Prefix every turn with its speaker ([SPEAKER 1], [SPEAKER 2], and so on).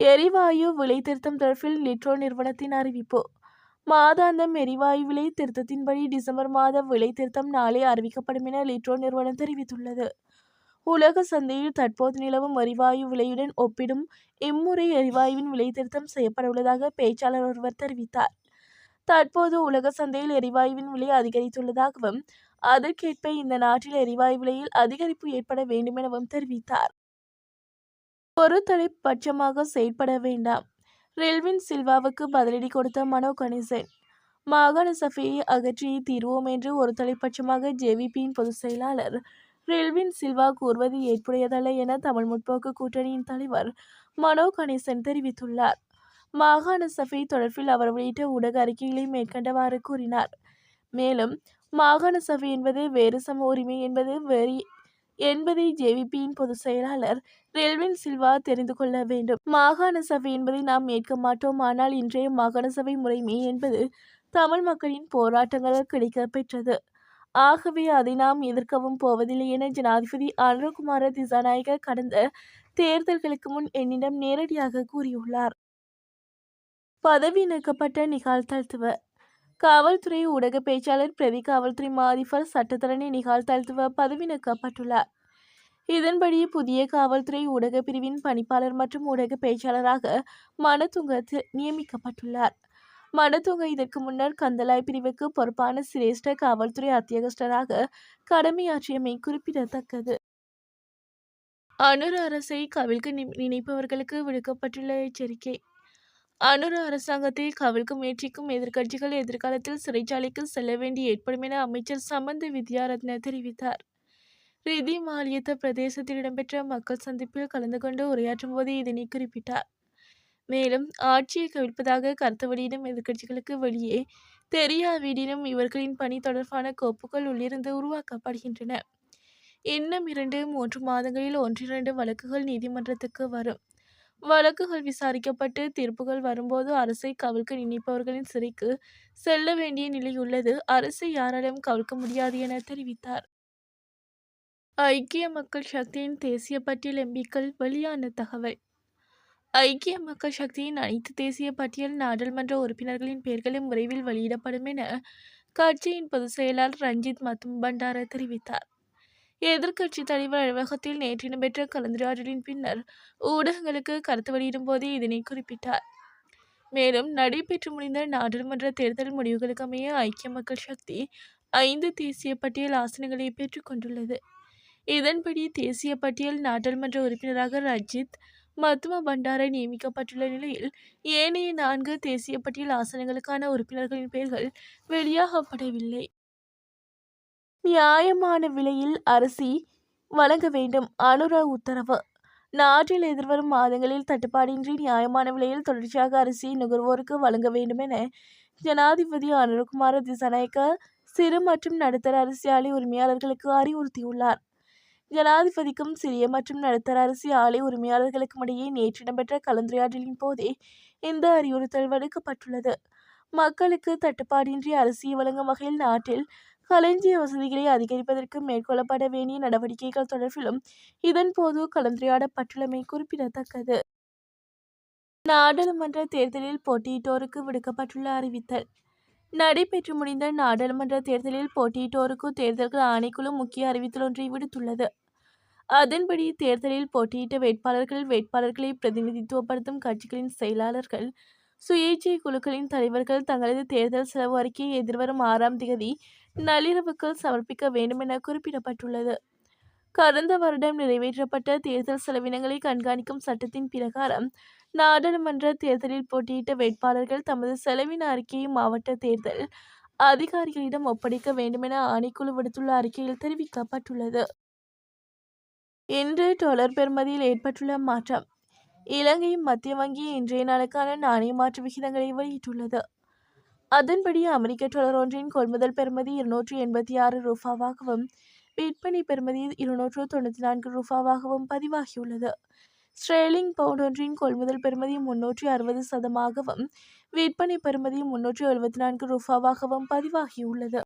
[SPEAKER 1] எரிவாயு விலை திருத்தம் தொடர்பில் லிட்ரோ நிறுவனத்தின் அறிவிப்பு. மாதாந்தம் எரிவாயு விலை திருத்தத்தின்படி டிசம்பர் மாத விலை திருத்தம் நாளை அறிவிக்கப்படும் என லிட்ரோ நிறுவனம் தெரிவித்துள்ளது. உலக சந்தையில் தற்போது நிலவும் எரிவாயு விலையுடன் ஒப்பிடும் இம்முறை எரிவாயுவின் விலை திருத்தம் செய்யப்பட உள்ளதாக பேச்சாளர் ஒருவர் தெரிவித்தார். தற்போது உலக சந்தையில் எரிவாயுவின் விலை அதிகரித்துள்ளதாகவும் அதற்கேற்ப இந்த நாட்டில் எரிவாயு விலையில் அதிகரிப்பு ஏற்பட வேண்டும் எனவும் தெரிவித்தார். ஒரு தலைப்பட்சமாக செயற்பட வேண்டாம். ரெல்வின் சில்வாவுக்கு பதிலடி கொடுத்த மனோ கணேசன் மாகாண சபையை அகற்றி தீர்வோம் என்று ஒரு தலைப்பட்சமாக ஜேவிபியின் பொதுச் செயலாளர் ரெல்வின் சில்வா கூறுவது ஏற்புடையதல்ல என தமிழ் முற்போக்கு கூட்டணியின் தலைவர் மனோ கணேசன் தெரிவித்துள்ளார். மாகாண சபை தொடர்பில் அவர் வெளியிட்ட ஊடக அறிக்கைகளை மேற்கண்டவாறு கூறினார். மேலும் மாகாண சபை என்பது வேறு சம உரிமை என்பது வேறு என்பதை ஜேவிபியின் பொதுச் செயலாளர் ரெல்வின் சில்வா தெரிந்து கொள்ள வேண்டும். மாகாண சபை என்பதை நாம் ஏற்க மாட்டோம். ஆனால் இன்றைய மாகாண சபை முறைமை என்பது தமிழ் மக்களின் போராட்டங்களால் கிடைக்க பெற்றது ஆகவே அதை நாம் எதிர்க்கவும் போவதில்லை என ஜனாதிபதி அனுரகுமார திசாநாயக கடந்த தேர்தல்களுக்கு முன் என்னிடம் நேரடியாக கூறியுள்ளார். பதவி நீக்கப்பட்ட நிகால்தல்துவ காவல்துறை ஊடக பேச்சாளர் பிரதி காவல்துறை மாதிபர் சட்டத்தரணி நிகால் நிகால்தல்துவ பதவி நீக்கப்பட்டுள்ளார் இதன்படி புதிய காவல்துறை ஊடக பிரிவின் பணிப்பாளர் மற்றும் ஊடக பேச்சாளராக மனதுங்க நியமிக்கப்பட்டுள்ளார். மனதுங்க இதற்கு முன்னர் கந்தலாய் பிரிவுக்கு பொறுப்பான சிரேஷ்ட காவல்துறை அத்தியகஸ்டராக கடமையாற்றியமை குறிப்பிடத்தக்கது. அனுர் அரசை கவிழ்க்க நினைப்பவர்களுக்கு விடுக்கப்பட்டுள்ள எச்சரிக்கை. அனுர அரசாங்கத்தை கவிழ்க்க முயற்சிக்கும் எதிர்க்கட்சிகள் எதிர்காலத்தில் சிறைச்சாலைக்கு செல்ல வேண்டி ஏற்படும் என அமைச்சர் சம்பந்த வித்யாரத்ன தெரிவித்தார். ரிதி மாலியத்த பிரதேசத்தில் இடம்பெற்ற மக்கள் சந்திப்பில் கலந்து கொண்டு உரையாற்றும் போது இதனை குறிப்பிட்டார். மேலும் ஆட்சியை கவிழ்ப்பதாக கருத்து வெளியிடும் எதிர்க்கட்சிகளுக்கு வெளியே தெரியாவிடினும் இவர்களின் பணி தொடர்பான கோப்புகள் உள்ளிருந்து உருவாக்கப்படுகின்றன. இன்னும் இரண்டு மூன்று மாதங்களில் ஒன்றிரண்டு வழக்குகள் நீதிமன்றத்துக்கு வரும். வழக்குகள் விசாரிக்கப்பட்டு தீர்ப்புகள் வரும்போது அரசை கவிழ்க்க நினைப்பவர்களின் சிறைக்கு செல்ல வேண்டிய நிலை உள்ளது அரசை யாராலும் கவிழ்க்க முடியாது என தெரிவித்தார். ஐக்கிய மக்கள் சக்தியின் தேசிய பட்டியல் எம்பிக்கள் வெளியான தகவல். ஐக்கிய மக்கள் சக்தியின் அனைத்து தேசிய பட்டியல் நாடாளுமன்ற உறுப்பினர்களின் பெயர்களும் விரைவில் வெளியிடப்படும் என கட்சியின் பொதுச் செயலாளர் ரஞ்சித் மத்தும் பண்டார தெரிவித்தார். எதிர்க்கட்சித் தலைவர் அலுவலகத்தில் நேற்று இடம்பெற்ற கலந்துரையாடலின் பின்னர் ஊடகங்களுக்கு கருத்து வெளியிடும் போதே இதனை குறிப்பிட்டார். மேலும் நடைபெற்று முடிந்த நாடாளுமன்ற தேர்தல் முடிவுகளுக்கமைய ஐக்கிய மக்கள் சக்தி ஐந்து தேசிய பட்டியல் ஆசனங்களை பெற்றுக்கொண்டுள்ளது இதன்படி தேசிய பட்டியல் நாடாளுமன்ற உறுப்பினராக ரஜித் மத்தும பண்டாரை நியமிக்கப்பட்டுள்ள நிலையில் ஏனைய நான்கு தேசிய பட்டியல் ஆசனங்களுக்கான உறுப்பினர்களின் பெயர்கள் வெளியாகப்படவில்லை. நியாயமான விலையில் அரிசி வழங்க வேண்டும். அனுரா உத்தரவு. நாட்டில் எதிர்வரும் மாதங்களில் தட்டுப்பாடின்றி நியாயமான விலையில் தொடர்ச்சியாக அரிசியை நுகர்வோருக்கு வழங்க வேண்டும் என ஜனாதிபதி அனுரகுமார திசநாயக்க சிறு மற்றும் நடுத்தர அரிசி ஆலை உரிமையாளர்களுக்கு அறிவுறுத்தியுள்ளார். ஜனாதிபதிக்கும் சிறிய மற்றும் நடுத்தர அரிசி ஆலை உரிமையாளர்களுக்கும் இடையே நேற்று இடம்பெற்ற கலந்துரையாடலின் போதே இந்த அறிவுறுத்தல் வடுக்கப்பட்டுள்ளது மக்களுக்கு தட்டுப்பாடின்றி அரிசி வழங்கும் வகையில் நாட்டில் களஞ்சிய வசதிகளை அதிகரிப்பதற்கு மேற்கொள்ளப்பட வேண்டிய நடவடிக்கைகள் தொடர்பிலும் இதன்போது கலந்துரையாடப்பட்டுள்ளமை குறிப்பிடத்தக்கது. நாடாளுமன்ற தேர்தலில் போட்டியிட்டோருக்கு விடுக்கப்பட்டுள்ள அறிவித்தல். நடைபெற்று முடிந்த நாடாளுமன்ற தேர்தலில் போட்டியிட்டோருக்கு தேர்தல்கள் ஆணைக்குழு முக்கிய அறிவித்தல் ஒன்றை விடுத்துள்ளது. அதன்படி தேர்தலில் போட்டியிட்ட வேட்பாளர்கள் வேட்பாளர்களை பிரதிநிதித்துவப்படுத்தும் கட்சிகளின் செயலாளர்கள் சுயேட்சை குழுக்களின் தலைவர்கள் தங்களது தேர்தல் செலவு அறிக்கையை எதிர்வரும் ஆறாம் தேதி நள்ளிரவுக்குள் சமர்ப்பிக்க வேண்டும் என குறிப்பிடப்பட்டுள்ளது. கடந்த வருடம் நிறைவேற்றப்பட்ட தேர்தல் செலவினங்களை கண்காணிக்கும் சட்டத்தின் பிரகாரம் நாடாளுமன்ற தேர்தலில் போட்டியிட்ட வேட்பாளர்கள் தமது செலவின அறிக்கையை மாவட்ட தேர்தல் அதிகாரிகளிடம் ஒப்படைக்க வேண்டுமென ஆணைக்குழு விடுத்துள்ள அறிக்கையில் தெரிவிக்கப்பட்டுள்ளது. இன்று டொலர் பெறுமதியில் ஏற்பட்டுள்ள மாற்றம் இலங்கை மத்திய வங்கி இன்றைய நாளுக்கான நாணய மாற்று விகிதங்களை வெளியிட்டுள்ளது. அதன்படி அமெரிக்க டாலர் ஒன்றின் கொள்முதல் பெறுமதி இருநூற்றி எண்பத்தி ஆறு ரூபாவாகவும் விற்பனை பெறுமதி இருநூற்று தொண்ணூற்றி நான்கு ரூபாவாகவும் பதிவாகியுள்ளது. ஸ்ட்ரேலிங் பவுண்ட் ஒன்றின் கொள்முதல் பெறுமதி முன்னூற்றி அறுபது சதமாகவும் விற்பனை பெறுமதி முன்னூற்றி எழுபத்தி நான்கு ரூபாவாகவும் பதிவாகியுள்ளது.